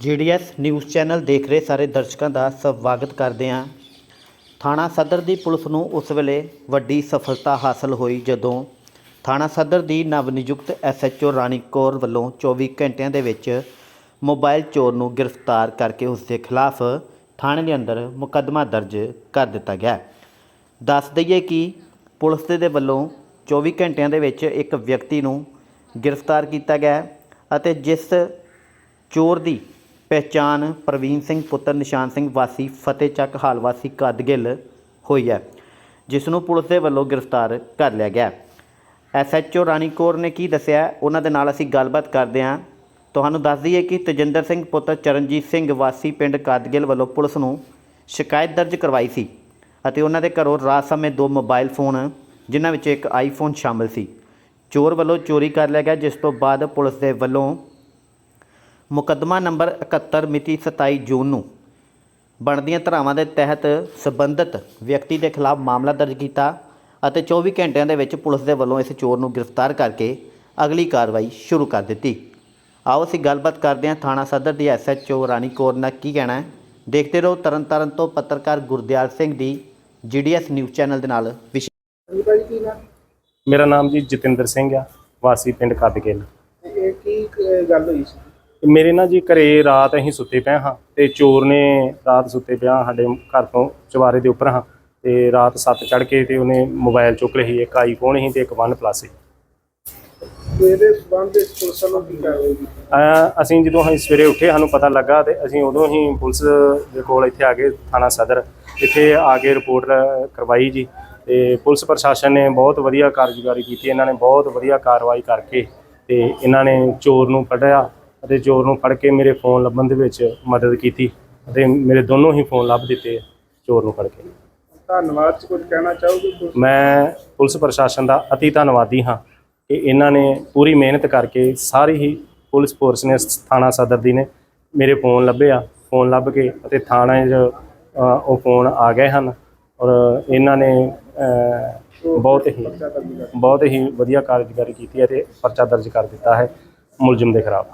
GDS news channel ਦੇਖ ਰਹੇ ਸਾਰੇ ਦਰਸ਼ਕਾਂ ਦਾ ਸਵਾਗਤ ਕਰਦੇ ਹਾਂ। ਥਾਣਾ ਸਦਰ ਦੀ ਪੁਲਿਸ ਨੂੰ ਉਸ ਵੇਲੇ ਵੱਡੀ ਸਫਲਤਾ ਹਾਸਲ ਹੋਈ ਜਦੋਂ ਥਾਣਾ ਸਦਰ ਦੀ ਨਵ ਨਵਨਿਯੁਕਤ ਐਸਐਚਓ ਰਾਣੀ ਕੌਰ ਵੱਲੋਂ 24 ਘੰਟਿਆਂ ਦੇ ਵਿੱਚ ਮੋਬਾਈਲ ਚੋਰ ਨੂੰ ਗ੍ਰਿਫਤਾਰ ਕਰਕੇ ਉਸ ਦੇ ਖਿਲਾਫ ਥਾਣੇ ਦੇ ਅੰਦਰ ਮੁਕੱਦਮਾ ਦਰਜ ਕਰ ਦਿੱਤਾ ਗਿਆ। ਦੱਸ ਦਈਏ ਕਿ ਪੁਲਿਸ ਦੇ ਵੱਲੋਂ 24 ਘੰਟਿਆਂ ਦੇ ਵਿੱਚ ਇੱਕ ਵਿਅਕਤੀ ਨੂੰ ਗ੍ਰਿਫਤਾਰ ਕੀਤਾ ਗਿਆ ਅਤੇ ਜਿਸ ਚੋਰ ਦੀ ਪਹਿਚਾਣ ਪ੍ਰਵੀਨ ਸਿੰਘ ਪੁੱਤਰ ਨਿਸ਼ਾਨ ਸਿੰਘ ਵਾਸੀ ਫਤਿਹ ਚੱਕ ਹਾਲ ਵਾਸੀ ਕਦਗਿੱਲ ਹੋਈ ਹੈ, ਜਿਸ ਨੂੰ ਪੁਲਿਸ ਦੇ ਵੱਲੋਂ ਗ੍ਰਿਫਤਾਰ ਕਰ ਲਿਆ ਗਿਆ ਐਸਐਚਓ ਰਾਣੀ ਕੌਰ ਨੇ ਕੀ ਦੱਸਿਆ ਉਹਨਾਂ ਦੇ ਨਾਲ ਅਸੀਂ ਗੱਲਬਾਤ ਕਰਦੇ ਹਾਂ। ਤੁਹਾਨੂੰ ਦੱਸ ਦਈਏ ਕਿ ਤਜਿੰਦਰ ਸਿੰਘ ਪੁੱਤਰ ਚਰਨਜੀਤ ਸਿੰਘ ਵਾਸੀ ਪਿੰਡ ਕਦਗਿੱਲ ਵੱਲੋਂ ਪੁਲਿਸ ਨੂੰ ਸ਼ਿਕਾਇਤ ਦਰਜ ਕਰਵਾਈ ਸੀ ਅਤੇ ਉਹਨਾਂ ਦੇ ਘਰੋਂ ਰਾਤ ਸਮੇਂ ਦੋ ਮੋਬਾਈਲ ਫੋਨ, ਜਿਨ੍ਹਾਂ ਵਿੱਚ ਇੱਕ ਆਈਫੋਨ ਸ਼ਾਮਲ ਸੀ। ਚੋਰ ਵੱਲੋਂ ਚੋਰੀ ਕਰ ਲਿਆ ਗਿਆ, ਜਿਸ ਤੋਂ ਬਾਅਦ ਪੁਲਿਸ ਦੇ ਵੱਲੋਂ ਮੁਕੱਦਮਾ ਨੰਬਰ 71 ਮਿਤੀ 27 ਜੂਨ ਨੂੰ ਬਣਦੀਆਂ ਧਾਰਾਵਾਂ ਦੇ ਤਹਿਤ ਸਬੰਧਤ ਵਿਅਕਤੀ ਦੇ ਖਿਲਾਫ ਮਾਮਲਾ ਦਰਜ ਕੀਤਾ ਅਤੇ 24 ਘੰਟਿਆਂ ਦੇ ਵਿੱਚ ਪੁਲਿਸ ਦੇ ਵੱਲੋਂ ਇਸ ਚੋਰ ਨੂੰ ਗ੍ਰਿਫਤਾਰ ਕਰਕੇ ਅਗਲੀ ਕਾਰਵਾਈ ਸ਼ੁਰੂ ਕਰ ਦਿੱਤੀ। ਆਓ ਅਸੀਂ ਗੱਲਬਾਤ ਕਰਦੇ ਹਾਂ ਥਾਣਾ ਸਦਰ ਦੀ ਐਸਐਚਓ ਰਾਣੀ ਕੌਰ ਨਾਲ ਕੀ ਕਹਿਣਾ ਹੈ। ਦੇਖਦੇ ਰਹੋ ਤਰਨਤਾਰਨ ਤੋਂ ਪੱਤਰਕਾਰ ਗੁਰਦਿਆਲ ਸਿੰਘ ਦੀ ਜੀਡੀਐਸ ਨਿਊਜ਼ ਚੈਨਲ ਦੇ ਨਾਲ ਵਿਸ਼ੇਸ਼ ਮੇਰਾ ਨਾਮ ਜੀ ਜਤਿੰਦਰ ਸਿੰਘ ਆ ਵਾਸੀ ਪਿੰਡ ਕੱਦਗਿੱਲ ਇਹ ਕੀ ਗੱਲ ਹੋਈ ਸੀ? ਮੇਰੇ ਨਾਲ ਜੀ ਘਰੇ ਰਾਤ ਅਸੀਂ ਸੁੱਤੇ ਪਏ ਹਾਂ ਤੇ ਚੋਰ ਨੇ ਰਾਤ ਸੁੱਤੇ ਪਿਆ ਸਾਡੇ ਘਰ ਤੋਂ ਚਵਾਰੇ ਦੇ ਉੱਪਰ ਹਾਂ ਤੇ ਰਾਤ ਸੱਤ ਚੜ ਕੇ ਤੇ ਉਹਨੇ ਮੋਬਾਈਲ ਚੁੱਕ ਲਈ ਇੱਕ ਆਈਫੋਨ ਸੀ ਤੇ ਇੱਕ ਵਨ ਪਲੱਸ ਸੀ। ਤੇ ਇਹਦੇ ਸੰਬੰਧ ਵਿੱਚ ਪੁਲਿਸ ਵੱਲੋਂ ਕੀ ਕਾਰਵਾਈ ਕੀਤੀ? ਅਹ ਅਸੀਂ ਜਦੋਂ ਅਸੀਂ ਸਵੇਰੇ ਉੱਠੇ ਸਾਨੂੰ ਪਤਾ ਲੱਗਾ ਤੇ ਅਸੀਂ ਉਦੋਂ ਹੀ ਪੁਲਿਸ ਦੇ ਕੋਲ ਇੱਥੇ ਆ ਗਏ ਥਾਣਾ ਸਦਰ। ਇੱਥੇ ਆ ਕੇ ਰਿਪੋਰਟ ਕਰਵਾਈ ਜੀ ਤੇ ਪੁਲਿਸ ਪ੍ਰਸ਼ਾਸਨ ਨੇ ਬਹੁਤ ਵਧੀਆ ਕਾਰਜਕਾਰੀ ਕੀਤੀ ਇਹਨਾਂ ਨੇ ਬਹੁਤ ਵਧੀਆ ਕਾਰਵਾਈ ਕਰਕੇ ਤੇ ਇਹਨਾਂ ਨੇ ਚੋਰ ਨੂੰ ਫੜਿਆ ਅਤੇ ਚੋਰ ਨੂੰ ਫੜ ਕੇ ਮੇਰੇ ਫੋਨ ਲੱਭਣ ਦੇ ਵਿੱਚ ਮਦਦ ਕੀਤੀ ਅਤੇ ਮੇਰੇ ਦੋਨੋਂ ਹੀ ਫੋਨ ਲੱਭ ਦਿੱਤੇ ਚੋਰ ਨੂੰ ਫੜ ਕੇ। ਧੰਨਵਾਦ ਚ ਕੁਝ ਕਹਿਣਾ ਚਾਹੋਗੇ ਪੁਲਿਸ? ਮੈਂ ਪੁਲਿਸ ਪ੍ਰਸ਼ਾਸਨ ਦਾ ਅਤੀ ਧੰਨਵਾਦੀ ਹਾਂ ਕਿ ਇਹਨਾਂ ਨੇ ਪੂਰੀ ਮਿਹਨਤ ਕਰਕੇ ਸਾਰੀ ਹੀ ਪੁਲਿਸ ਫੋਰਸ ਨੇ ਥਾਣਾ ਸਦਰ ਦੀ ਨੇ ਮੇਰੇ ਫੋਨ ਲੱਭਿਆ ਫੋਨ ਲੱਭ ਕੇ ਅਤੇ ਥਾਣੇ 'ਚ ਅ, ਉਹ ਫੋਨ ਆ ਗਏ ਹਨ ਔਰ ਇਹਨਾਂ ਨੇ ਅ, ਬਹੁਤ ਹੀ ਬਹੁਤ ਹੀ ਵਧੀਆ ਕਾਰਜਕਾਰੀ ਕੀਤੀ ਹੈ ਤੇ ਪਰਚਾ ਦਰਜ ਕਰ ਦਿੱਤਾ ਹੈ। ਮੁਲਜ਼ਮ ਦੇ ਖਿਲਾਫ।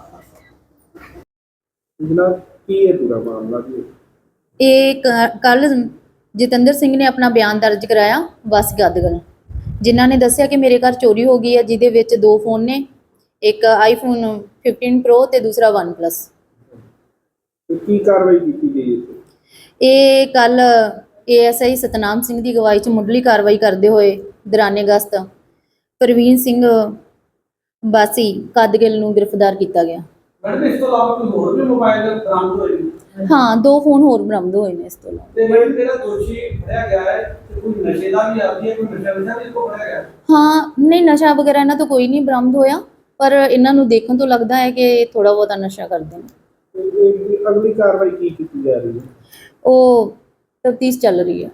ਜਨਾਬ ਕੀ ਇਹ ਪੂਰਾ ਮਾਮਲਾ ਜੀ? ਇਹ ਕੱਲ ਜਤਿੰਦਰ ਸਿੰਘ ਨੇ ਆਪਣਾ ਬਿਆਨ ਦਰਜ ਕਰਾਇਆ ਬਸ ਗੱਦਗਲ ਜਿਨ੍ਹਾਂ ਨੇ ਦੱਸਿਆ ਕਿ ਮੇਰੇ ਘਰ ਚੋਰੀ ਹੋ ਗਈ ਹੈ ਜਿਹਦੇ ਵਿੱਚ ਦੋ ਫੋਨ ਨੇ ਇੱਕ ਆਈਫੋਨ 15 ਪ੍ਰੋ ਤੇ ਦੂਸਰਾ OnePlus ਤੇ ਕੀ ਕਾਰਵਾਈ ਕੀਤੀ ਗਈ ਇੱਥੇ? ਇਹ ਕੱਲ ਏਐਸਆਈ ਸਤਨਾਮ ਸਿੰਘ ਦੀ ਅਗਵਾਈ 'ਚ ਮੁੱਢਲੀ ਕਾਰਵਾਈ ਕਰਦੇ ਹੋਏ ਦੌਰਾਨੇ ਗਸਤ ਪ੍ਰਵੀਨ ਸਿੰਘ ਬਾਸੀ ਕਦਗਿਲ ਨੂੰ ਗ੍ਰਿਫਤਾਰ ਕੀਤਾ ਗਿਆ। ਮੈਡਮ ਇਸ ਤੋਂ ਇਲਾਵਾ ਕੋਈ ਹੋਰ ਵੀ ਮੋਬਾਈਲ ਬਰਾਮਦ ਹੋਏ ਨੇ? ਹਾਂ ਦੋ ਫੋਨ ਹੋਰ ਬਰਾਮਦ ਹੋਏ ਨੇ ਇਸ ਤੋਂ ਇਲਾਵਾ। ਤੇ ਮੈਡਮ ਜਿਹੜਾ ਦੋਸ਼ੀ ਫੜਿਆ ਗਿਆ ਹੈ ਤੇ ਕੋਈ ਨਸ਼ੇ ਦਾ ਵੀ ਆਦੀ ਹੈ ਕੋਈ ਨਸ਼ਾ ਵਿਸ਼ਾ ਵੀ ਕੋ ਫੜਿਆ ਗਿਆ ਹਾਂ? ਨਹੀਂ ਨਸ਼ਾ ਵਗੈਰਾ ਇਹਨਾਂ ਤੋਂ ਕੋਈ ਨਹੀਂ ਬਰਾਮਦ ਹੋਇਆ ਪਰ ਇਹਨਾਂ ਨੂੰ ਦੇਖਣ ਤੋਂ ਲੱਗਦਾ ਹੈ ਕਿ ਥੋੜਾ ਬਹੁਤਾ ਨਸ਼ਾ ਕਰਦੇ ਨੇ। ਤੇ ਇਹਦੀ ਅਗਲੀ ਕਾਰਵਾਈ ਕੀ ਕੀਤੀ ਜਾ ਰਹੀ ਹੈ? ਉਹ ਤਫਤੀਸ਼ ਚੱਲ ਰਹੀ ਹੈ।